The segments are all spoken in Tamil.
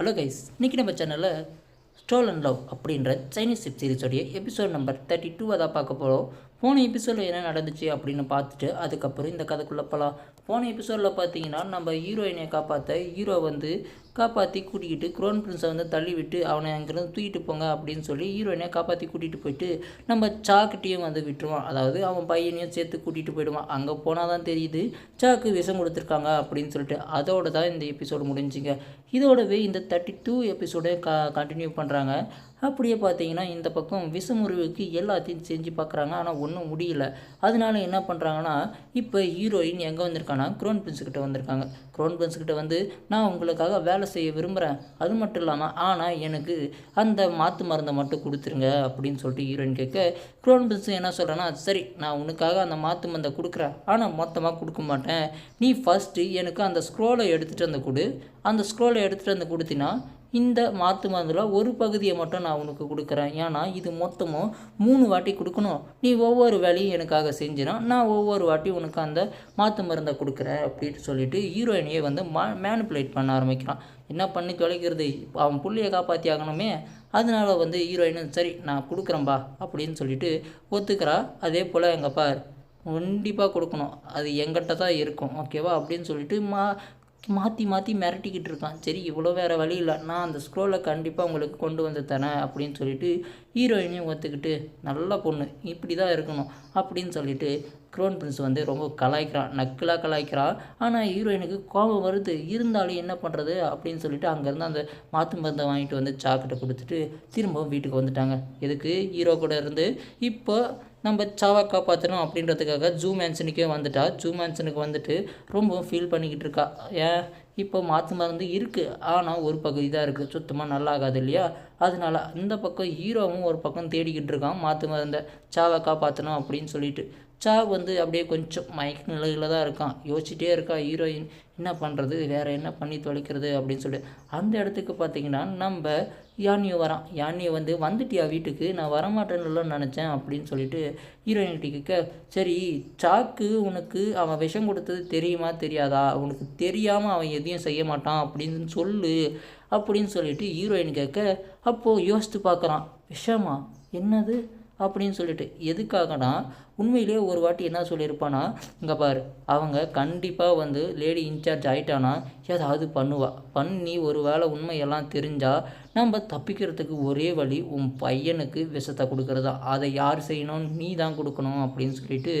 ஹலோ கைஸ் இன்றைக்கி நம்ம சேனலில் ஸ்டோல் அண்ட் லவ் அப்படின்ற சைனீஸ் வெப் சீரிஸோடைய எபிசோட் நம்பர் தேர்ட்டி டூ அதான் பார்க்க போகிறோம் போன எபிசோடில் என்ன நடந்துச்சு அப்படின்னு பார்த்துட்டு அதுக்கப்புறம் இந்த கதைக்குள்ளே போகலாம் போன எபிசோடில் பார்த்தீங்கன்னா நம்ம ஹீரோயினை காப்பாற்ற ஹீரோ வந்து காப்பாற்றி கூட்டிக்கிட்டு க்ரோன் பிரின்ஸை வந்து தள்ளி விட்டு அவனை அங்கேருந்து தூக்கிட்டு போங்க அப்படின்னு சொல்லி ஹீரோயினை காப்பாற்றி கூட்டிகிட்டு போயிட்டு நம்ம சாக்கிட்டையும் வந்து விட்டுருவான். அதாவது அவன் பையனையும் சேர்த்து கூட்டிகிட்டு போயிடுவான். அங்கே போனால் தான் தெரியுது சாக்கு விஷம் கொடுத்துருக்காங்க அப்படின்னு சொல்லிட்டு அதோட தான் இந்த எபிசோடு முடிஞ்சுங்க. இதோடவே இந்த தேர்ட்டி டூ எபிசோடை கா கண்டினியூ பண்ணுறாங்க அப்படியே பார்த்தீங்கன்னா இந்த பக்கம் விஷமுறிவுக்கு எல்லாத்தையும் செஞ்சு பார்க்குறாங்க ஆனால் ஒன்றும் முடியல. அதனால என்ன பண்ணுறாங்கன்னா இப்போ ஹீரோயின் எங்கே வந்திருக்காங்க ஆனால் க்ரோன் பிரின்ஸ் கிட்ட வந்திருக்காங்க. க்ரோன் பிரின்ஸ் கிட்ட வந்து நான் உங்களுக்காக வேலை செய்ய விரும்புகிறேன் அது மட்டும் இல்லாமல் ஆனால் எனக்கு அந்த மாற்று மருந்தை மட்டும் கொடுத்துருங்க அப்படின்னு சொல்லிட்டு ஹீரோயின் கேட்க க்ரோன் பிரின்ஸ் என்ன சொல்கிறேன்னா சரி நான் உனக்காக அந்த மாற்று மருந்தை கொடுக்குறேன். ஆனால் மொத்தமாக கொடுக்க மாட்டேன். நீ ஃபஸ்ட்டு எனக்கு அந்த ஸ்க்ரோலை எடுத்துகிட்டு வந்து கொடு. அந்த ஸ்க்ரோலை எடுத்துகிட்டு வந்து கொடுத்தினா இந்த மாற்று மருந்தில் ஒரு பகுதியை மட்டும் நான் உனக்கு கொடுக்குறேன். ஏன்னா இது மொத்தமும் மூணு வாட்டி கொடுக்கணும். நீ ஒவ்வொரு வேலையும் எனக்காக செஞ்சிடும் நான் ஒவ்வொரு வாட்டி உனக்கு அந்த மாற்று மருந்தை கொடுக்குறேன் அப்படின்னு சொல்லிட்டு ஹீரோயினையே வந்து மா மேனிப்புலேட் பண்ண ஆரம்பிக்கிறான். என்ன பண்ணி தொலைக்கிறது? அவன் பிள்ளையை காப்பாற்றி ஆகணுமே. அதனால வந்து ஹீரோயினும் சரி நான் கொடுக்குறேன்பா அப்படின்னு சொல்லிட்டு ஒத்துக்கிறா. அதே போல் எங்கள் பார் கண்டிப்பாக கொடுக்கணும். அது எங்கிட்ட தான் இருக்கும் ஓகேவா? அப்படின்னு சொல்லிட்டு மா மாற்றி மாற்றி மிரட்டிக்கிட்டு இருக்கான். சரி இவ்வளோ வேறு வழி இல்லை. நான் அந்த ஸ்க்ரோலை கண்டிப்பாக உங்களுக்கு கொண்டு வந்து தரேன் அப்படின்னு சொல்லிட்டு ஹீரோயினையும் ஒத்துக்கிட்டு நல்ல பொண்ணு இப்படி தான் இருக்கணும் அப்படின்னு சொல்லிட்டு க்ரோன் பிரின்ஸ் வந்து ரொம்ப கலாய்க்கிறான். நக்கலாக கலாய்க்கிறான் ஆனால் ஹீரோயினுக்கு கோபம் வருது. இருந்தாலும் என்ன பண்ணுறது அப்படின்னு சொல்லிட்டு அங்கேருந்து அந்த மாற்று மருந்தை வாங்கிட்டு வந்து சாக்கிட்ட கொடுத்துட்டு திரும்பவும் வீட்டுக்கு வந்துட்டாங்க. எதுக்கு? ஹீரோ கூட இருந்து. இப்போ நம்ம சாவா காப்பாற்றணும் அப்படின்றதுக்காக ஜூ மேன்ஷனுக்கே வந்துட்டா. ஜூ மேன்ஷனுக்கு வந்துட்டு ரொம்பவும் ஃபீல் பண்ணிக்கிட்டு இருக்கா. ஏன்? இப்போ மாற்று மருந்து இருக்குது ஆனால் ஒரு பகுதி தான் இருக்குது சுத்தமாக நல்லா ஆகாது இல்லையா? அதனால இந்த பக்கம் ஹீரோவும் ஒரு பக்கம் தேடிக்கிட்டு இருக்கான். மாற்று மருந்தை சாவை காப்பாற்றணும் அப்படின்னு சொல்லிட்டு. சா வந்து அப்படியே கொஞ்சம் மயக்க நிலையில் தான் இருக்கான். யோசிச்சிட்டே இருக்கா ஹீரோயின். என்ன பண்ணுறது வேறு என்ன பண்ணி தொலைக்கிறது? அப்படின்னு சொல்லிட்டு அந்த இடத்துக்கு பார்த்தீங்கன்னா நம்ம யானியோ வரான். யானியோ வந்து வந்துட்டியா வீட்டுக்கு? நான் வரமாட்டேன்னு நினச்சேன் அப்படின்னு சொல்லிட்டு ஹீரோயின் கேட்க சரி சாக்கு உனக்கு அவன் விஷம் கொடுத்தது தெரியுமா தெரியாதா? உனக்கு தெரியாமல் அவன் எதையும் செய்ய மாட்டான் அப்படின்னு சொல்லு அப்படின்னு சொல்லிட்டு ஹீரோயின் கேட்க அப்போது யோசித்து பார்க்குறான் விஷமா? என்னது? அப்படின்னு சொல்லிட்டு. எதுக்காகனா உண்மையிலேயே ஒரு வாட்டி என்ன சொல்லியிருப்பானா இங்கே பாரு அவங்க கண்டிப்பாக வந்து லேடி இன்சார்ஜ் ஆகிட்டானா ஏதாவது பண்ணுவா. பண்ணி ஒரு வேளை உண்மையெல்லாம் தெரிஞ்சால் நம்ம தப்பிக்கிறதுக்கு ஒரே வழி உன் பையனுக்கு விஷத்தை கொடுக்குறதா. அதை யார் செய்யணும் நீ தான் கொடுக்கணும் அப்படின்னு சொல்லிட்டு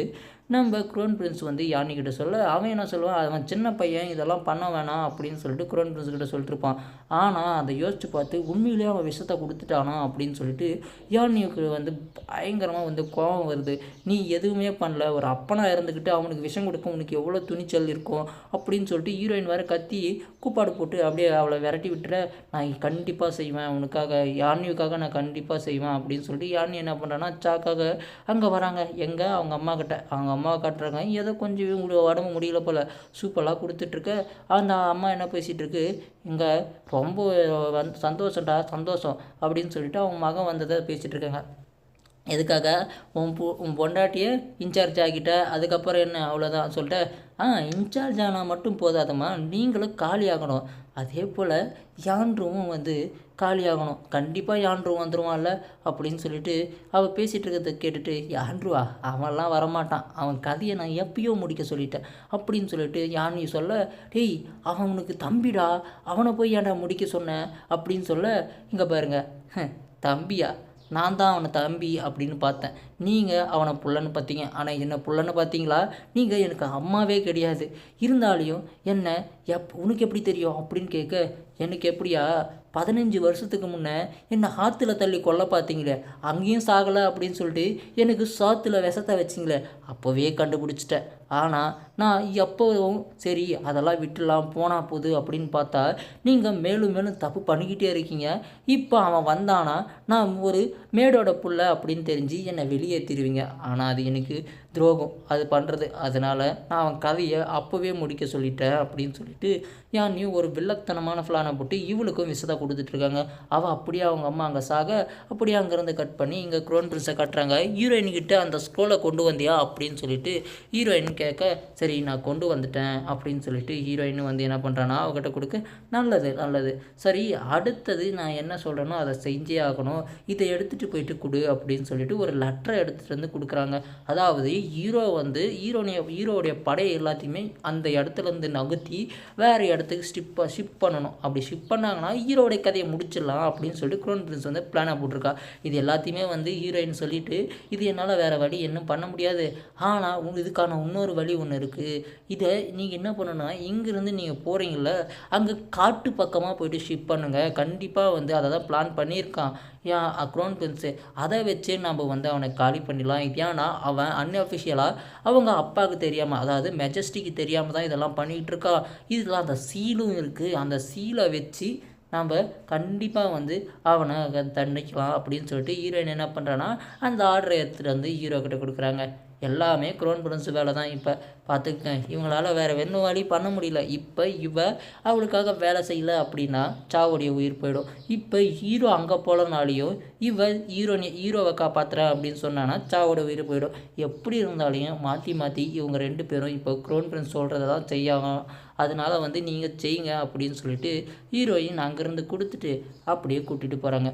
நம்ம குரோன் பிரின்ஸ் வந்து யானிக்கிட்ட சொல்ல அவன் என்ன சொல்லுவான்? அவன் சின்ன பையன் இதெல்லாம் பண்ண வேணாம் அப்படின்னு சொல்லிட்டு குரோன் பிரின்ஸ் கிட்ட சொல்லிட்டுருப்பான். ஆனால் அதை யோசித்து பார்த்து உண்மையிலேயே அவன் விஷத்தை கொடுத்துட்டானா அப்படின்னு சொல்லிட்டு யானிக்கு வந்து பயங்கரமாக வந்து கோபம் வருது. நீ எதுவுமே பண்ணல ஒரு அப்பனாக இருந்துக்கிட்டு அவனுக்கு விஷம் கொடுக்க உனக்கு எவ்வளோ துணிச்சல் இருக்கும் அப்படின்னு சொல்லிட்டு ஹீரோயின் வேறு கத்தி கூப்பாடு போட்டு அப்படியே அவளை விரட்டி விட்டுற நான் கண்டிப்பாக செய்வேன் உனக்காக யானியுக்காக நான் கண்டிப்பாக செய்வேன் அப்படின்னு சொல்லிட்டு யானி என்ன பண்ணுறான்னா சாக்காக அங்கே வராங்க. எங்கே? அவங்க அம்மா கிட்ட. அவங்க அம்மாவை காட்டுறாங்க. ஏதோ கொஞ்சம் இவங்க உடம்பு முடியல போல். சூப்பராக கொடுத்துட்ருக்க. அந்த அம்மா என்ன பேசிகிட்ருக்கு இங்கே ரொம்ப வந் சந்தோஷம்டா சந்தோஷம் அப்படின்னு சொல்லிட்டு அவங்க மகன் வந்ததை பேசிகிட்டு இருக்காங்க எதுக்காக? உன் பொ உன் பொண்டாட்டியை இன்சார்ஜ் ஆகிட்ட. அதுக்கப்புறம் என்ன? அவ்வளோதான் சொல்லிட்டு ஆ இன்சார்ஜ் ஆனால் மட்டும் போதாதம்மா. நீங்களும் காலி ஆகணும். அதே போல் யான்றுவும் வந்து காலியாகணும் கண்டிப்பாக யான்றும் வந்துடுவான்ல அப்படின்னு சொல்லிட்டு அவள் பேசிகிட்டு இருக்கிறத கேட்டுட்டு யாண்ட்ருவா அவன்லாம் வரமாட்டான். அவன் கதையை நான் எப்பயோ முடிக்க சொல்லிட்டேன். அப்படின்னு சொல்லிட்டு யானி சொல்ல டேய் அவனுக்கு தம்பிடா. அவனை போய் ஏன்டா முடிக்க சொன்னேன் அப்படின்னு சொல்ல இங்கே பாருங்க. தம்பியா? நான் தான் அவனை தம்பி அப்படின்னு பார்த்தேன். நீங்கள் அவனை புள்ளன்னு பார்த்தீங்க. ஆனால் என்ன புள்ளன்னு பார்த்தீங்களா? நீங்கள் எனக்கு அம்மாவே கிடையாது. இருந்தாலையும் என்ன எப் உனக்கு எப்படி தெரியும்? அப்படின்னு கேட்க எனக்கு எப்படியா? பதினஞ்சு வருஷத்துக்கு முன்னே என்னை ஆற்றுல தள்ளி கொல்ல பார்த்தீங்களே அங்கேயும் சாகலை அப்படின்னு சொல்லிட்டு எனக்கு சாத்தில் விஷத்தை வச்சிங்களே அப்போவே கண்டுபிடிச்சிட்டேன். ஆனால் நான் எப்போவும் சரி அதெல்லாம் விட்டுலாம் போனால் போகுது அப்படின்னு பார்த்தா நீங்கள் மேலும் மேலும் தப்பு பண்ணிக்கிட்டே இருக்கீங்க. இப்போ அவன் வந்தானா நான் ஒரு மேடோட புள்ள அப்படின்னு தெரிஞ்சு என்னை வெளியேற்றிடுவீங்க ஆனால் அது எனக்கு துரோகம். அது பண்ணுறது அதனால் நான் அவன் கதையை அப்போவே முடிக்க சொல்லிட்டேன் அப்படின்னு சொல்லிட்டு யானையும் நீ ஒரு வில்லத்தனமான ஃப்ளானை போட்டு இவளுக்கும் விசதை கொடுத்துட்ருக்காங்க அவள் அப்படியே அவங்க அம்மா அங்கே சாக அப்படியே அங்கேருந்து கட் பண்ணி இங்கே க்ரோன் பிரின்ஸை கட்டுறாங்க. ஹீரோயின்கிட்ட அந்த ஸ்க்ரோலை கொண்டு வந்தியா? அப்படின்னு சொல்லிட்டு ஹீரோயின் கேட்க சரி நான் கொண்டு வந்துட்டேன் அப்படின்னு சொல்லிட்டு ஹீரோயின் வந்து என்ன பண்ணுறான்னா அவகிட்ட கொடுக்க நல்லது நல்லது. சரி அடுத்தது நான் என்ன சொல்கிறேனோ அதை செஞ்சே ஆகணும். இதை எடுத்துகிட்டு போயிட்டு கொடு அப்படின்னு சொல்லிட்டு ஒரு லெட்டரை எடுத்துகிட்டு வந்து கொடுக்குறாங்க. அதாவது ஹீரோ வந்து ஹீரோனிய ஹீரோடைய படையை எல்லாத்தையுமே அந்த இடத்துலேருந்து நகர்த்தி வேறு இடத்துக்கு ஸ்டிப் ஷிப் பண்ணணும். அப்படி ஷிப் பண்ணாங்கன்னா ஹீரோடைய கதையை முடிச்சிடலாம் அப்படின்னு சொல்லிட்டு க்ரோன் பிரின்ஸ் வந்து பிளானாக போட்டிருக்கா. இது எல்லாத்தையுமே வந்து ஹீரோயின் சொல்லிட்டு இது என்னால் வேறு வழி இன்னும் பண்ண முடியாது. ஆனால் இதுக்கான இன்னொரு வழி ஒன்று இருக்குது இதை நீங்கள் என்ன பண்ணணும்னா இங்கேருந்து நீங்கள் போகிறீங்கள அங்கே காட்டு பக்கமாக போயிட்டு ஷிப் பண்ணுங்கள் கண்டிப்பாக வந்து அதை தான் பிளான் பண்ணியிருக்கான். ஏன் அக்ரோன் பிரின்ஸு அதை வச்சு நம்ம வந்து அவனை காலி பண்ணிடலாம். ஏன்னா அவன் அன்அஃபிஷியலாக அவங்க அப்பாவுக்கு தெரியாமல் அதாவது மெஜஸ்டிக்கு தெரியாமல் தான் இதெல்லாம் பண்ணிகிட்டு இருக்கா. இதில் அந்த சீலும் இருக்குது அந்த சீலை வச்சு நம்ம கண்டிப்பாக வந்து அவனை தண்டிக்கலாம் அப்படின்னு சொல்லிட்டு ஹீரோயின் என்ன பண்ணுறான்னா அந்த ஆர்டரை எடுத்துகிட்டு வந்து ஹீரோ கிட்ட கொடுக்குறாங்க. எல்லாமே க்ரோன் பிரின்ஸ் வேலை தான் இப்போ பார்த்துக்கங்க. இவங்களால வேறு வெண்ணு வழி பண்ண முடியல. இப்போ இவ அவளுக்காக வேலை செய்யல அப்படின்னா சாவோடைய உயிர் போயிடும். இப்போ ஹீரோ அங்கே போலனாலையும் இவ ஹீரோ ஹீரோவை காப்பாற்றுறேன் அப்படின்னு சொன்னான்னா சாவோட உயிர் போயிடும். எப்படி இருந்தாலையும் மாற்றி மாற்றி இவங்க ரெண்டு பேரும் இப்போ க்ரோன் பிரின்ஸ் சொல்கிறத தான் செய்யாகும் அதனால வந்து நீங்கள் செய்யுங்க அப்படின்னு சொல்லிட்டு ஹீரோயின் அங்கேருந்து கொடுத்துட்டு அப்படியே கூட்டிகிட்டு போகிறாங்க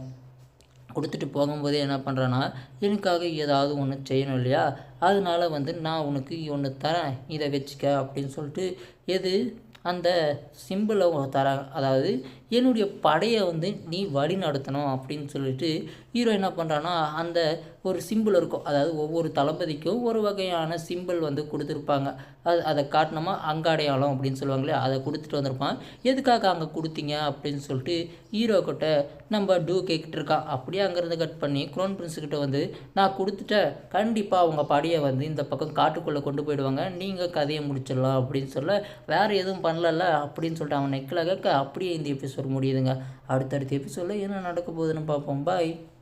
கொடுத்துட்டு போகும்போதே என்ன பண்ணுறேன்னா எனக்காக ஏதாவது ஒன்று செய்யணும் இல்லையா? அதனால வந்து நான் உனக்கு ஒன்று தரேன். இதை வச்சுக்க. அப்படின்னு சொல்லிட்டு எது? அந்த சிம்பிளை தராங்க. அதாவது என்னுடைய படையை வந்து நீ வழி நடத்தணும் அப்படின்னு சொல்லிட்டு ஹீரோ என்ன பண்ணுறான்னா அந்த ஒரு சிம்பிள் இருக்கும். அதாவது ஒவ்வொரு தளபதிக்கும் ஒரு வகையான சிம்பிள் வந்து கொடுத்துருப்பாங்க. அது அதை காட்டினோமா அங்காடையாளம் அப்படின்னு சொல்லுவாங்களே அதை கொடுத்துட்டு வந்திருப்பான். எதுக்காக அங்கே கொடுத்தீங்க அப்படின்னு சொல்லிட்டு ஹீரோ கிட்ட நம்ம டூ கேக்கிட்டு இருக்கான் அப்படியே அங்கேருந்து கட் பண்ணி குரோன் பிரின்ஸுக்கிட்ட வந்து நான் கொடுத்துட்டேன் கண்டிப்பாக அவங்க படையை வந்து இந்த பக்கம் காட்டுக்குள்ளே கொண்டு போயிடுவாங்க. நீங்கள் கதையை முடிச்சிடலாம் அப்படின்னு சொல்ல வேறு எதுவும் பண்ணலல்ல அப்படின்னு சொல்லிட்டு அவன் நெக்கில் கேட்க அப்படியே இந்த எபிசோட் முடியுதுங்க. அடுத்தடுத்த எபிசோடில் என்ன நடக்க போகுதுன்னு பார்ப்போம். பாய்